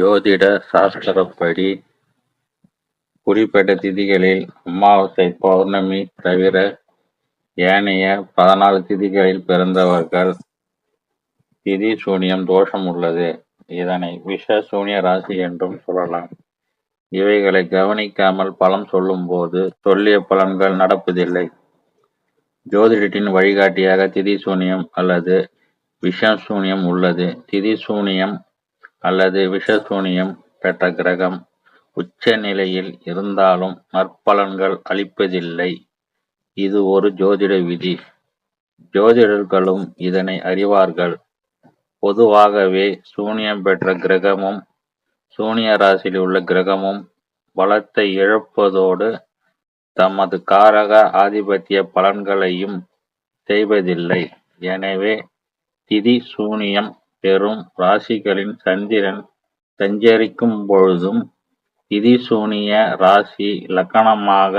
ஜோதிட சாஸ்திரப்படி குறிப்பிட்ட திதிகளில் அமாவாசை, பௌர்ணமி தவிர ஏனைய பதினாலு திதிகளில் பிறந்தவர்கள் திதி சூனியம் தோஷம் உள்ளது. இதனை விஷ சூனிய ராசி என்றும் சொல்லலாம். இவைகளை கவனிக்காமல் பலம் சொல்லும்போது சொல்லிய பலன்கள் நடப்பதில்லை. ஜோதிடத்தின் வழிகாட்டியாக திதி சூனியம் அல்லது விஷ சூனியம் உள்ளது. திதி சூனியம் அல்லது விஷ சூனியம் பெற்ற கிரகம் உச்ச நிலையில் இருந்தாலும் நற்பலன்கள் அளிப்பதில்லை. இது ஒரு ஜோதிட விதி. ஜோதிடர்களும் இதனை அறிவார்கள். பொதுவாகவே சூனியம் பெற்ற கிரகமும் சூனிய ராசியில் உள்ள கிரகமும் பலத்தை இழப்பதோடு தமது காரக ஆதிபத்திய பலன்களையும் செய்வதில்லை. எனவே திதி சூனியம் பெறும் ராசிகளில் சந்திரன் சஞ்சரிக்கும் பொழுதும் திதிசூனிய ராசி லக்கணமாக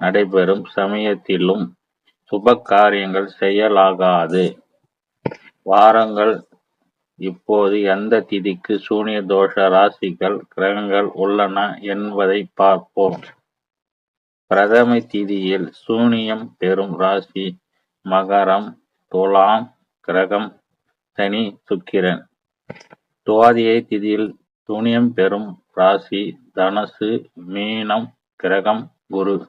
நடைபெறும் சமயத்திலும் சுப காரியங்கள் செய்யலாகாது. வாரங்கள் இப்போது எந்த திதிக்கு சூனிய தோஷ ராசிகள் கிரகங்கள் உள்ளன என்பதை பார்ப்போம். பிரதம திதியில் சூனியம் பெறும் ராசி மகரம், துலாம் கிரகம் சனி, சுக்கிரன். துவாதியை திதியில் துணியம் பெறும் ராசி தனசு மீனம் கிரகம் குரு.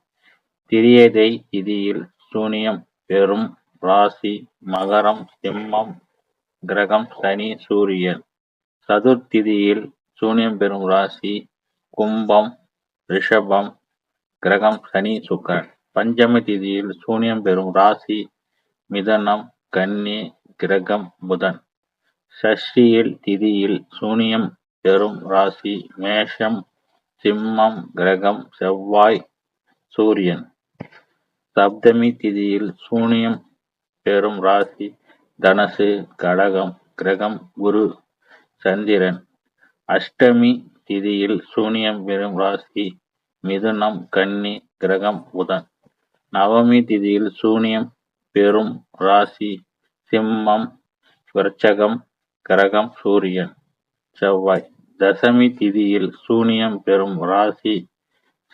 திரியதை திதியில் சூனியம் பெறும் ராசி மகரம், சிம்மம் கிரகம் சனி, சூரியன். சதுர்த்திதியில் சூனியம் பெறும் ராசி கும்பம், ரிஷபம் கிரகம் சனி, சுக்கரன் பஞ்சமி திதியில் சூனியம் பெறும் ராசி மிதனம், கன்னி கிரகம் புதன். சஷ்டியில் திதியில் சூனியம் பெறும் ராசி மேஷம், சிம்மம் கிரகம் செவ்வாய், சூரியன். சப்தமி திதியில் சூனியம் பெறும் ராசி தனுசு, கடகம் கிரகம் குரு, சந்திரன். அஷ்டமி திதியில் சூனியம் பெறும் ராசி மிதுனம், கன்னி கிரகம் புதன். நவமி திதியில் சூனியம் பெறும் ராசி சிம்மம், விருச்சகம் கிரகம் சூரியன், செவ்வாய். தசமி திதியில் சூனியம் பெறும் ராசி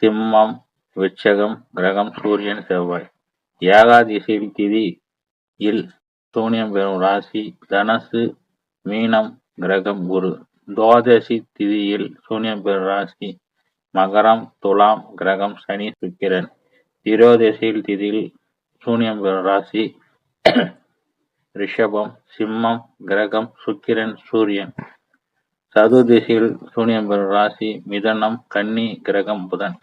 சிம்மம், விருச்சகம் கிரகம் சூரியன், செவ்வாய். ஏகாதசி திதியில் சூனியம் பெறும் ராசி தனசு மீனம் கிரகம் குரு. துவாதசி திதியில் சூனியம் பெறும் ராசி மகரம், துலாம் கிரகம் சனி, சுக்கிரன். திரோதசியில் திதியில் சூனியம் பெறும் ராசி ரிஷபம், சிம்மம் கிரகம் சுக்கிரன், சூரியன். சதுர்தசியில் சூனியம் பெறும் ராசி மிதனம், கன்னி கிரகம் புதன்.